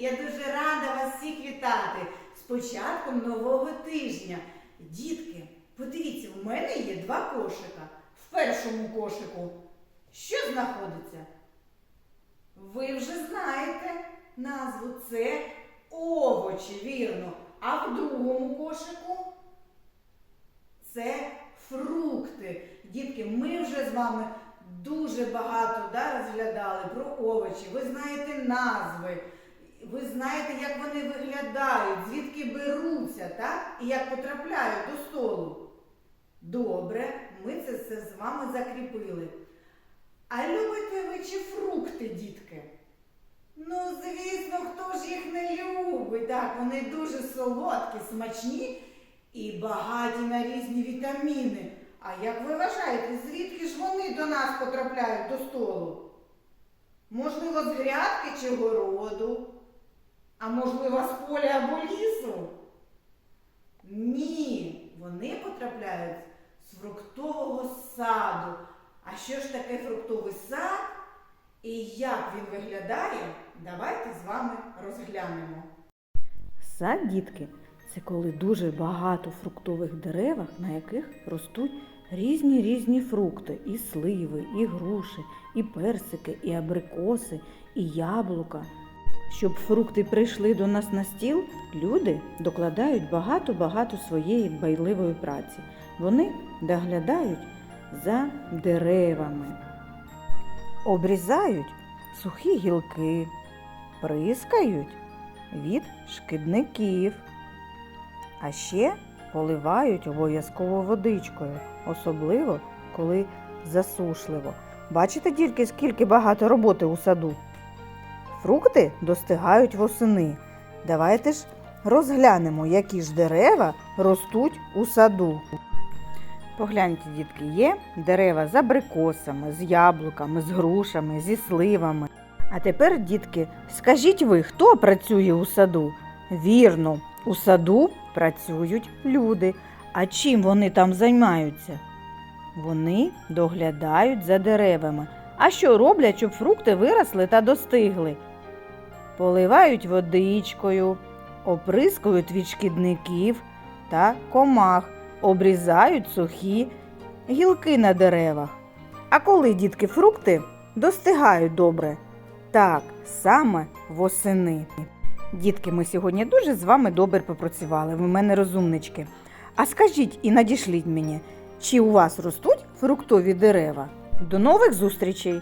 Я дуже рада вас всіх вітати з початком нового тижня. Дітки, подивіться, у мене є два кошика. В першому кошику. Що знаходиться? Ви вже знаєте назву це овочі, вірно. А в другому кошику це фрукти. Дітки, ми вже з вами дуже багато да, розглядали про овочі. Ви знаєте назви ви знаєте, як вони виглядають, звідки беруться, так? І як потрапляють до столу. Добре, ми це все з вами закріпили. А любите ви чи фрукти, дітки? Ну, звісно, хто ж їх не любить? Так, вони дуже солодкі, смачні і багаті на різні вітаміни. А як ви вважаєте, звідки ж вони до нас потрапляють до столу? Можливо, з грядки чи городу? А можливо, з поля або лісу? Ні, вони потрапляють з фруктового саду. А що ж таке фруктовий сад і як він виглядає, давайте з вами розглянемо. Сад, дітки, це коли дуже багато фруктових деревах, на яких ростуть різні різні фрукти, і сливи, і груші, і персики, і абрикоси, і яблука. Щоб фрукти прийшли до нас на стіл, люди докладають багато-багато своєї дбайливої праці. Вони доглядають за деревами, обрізають сухі гілки, прискають від шкідників, а ще поливають обов'язково водичкою, особливо коли засушливо. Бачите тільки, скільки багато роботи у саду. Фрукти достигають восени. Давайте ж розглянемо, які ж дерева ростуть у саду. Погляньте, дітки, є дерева з абрикосами, з яблуками, з грушами, зі сливами. А тепер, дітки, скажіть ви, хто працює у саду? Вірно, у саду працюють люди. А чим вони там займаються? Вони доглядають за деревами. А що роблять, щоб фрукти виросли та достигли? Поливають водичкою, оприскують від шкідників та комах, обрізають сухі гілки на деревах. А коли дітки фрукти достигають добре? Так, саме восени. Дітки, ми сьогодні дуже з вами добре попрацювали. Ви мене розумнички. А скажіть і надішліть мені, чи у вас ростуть фруктові дерева? До нових зустрічей!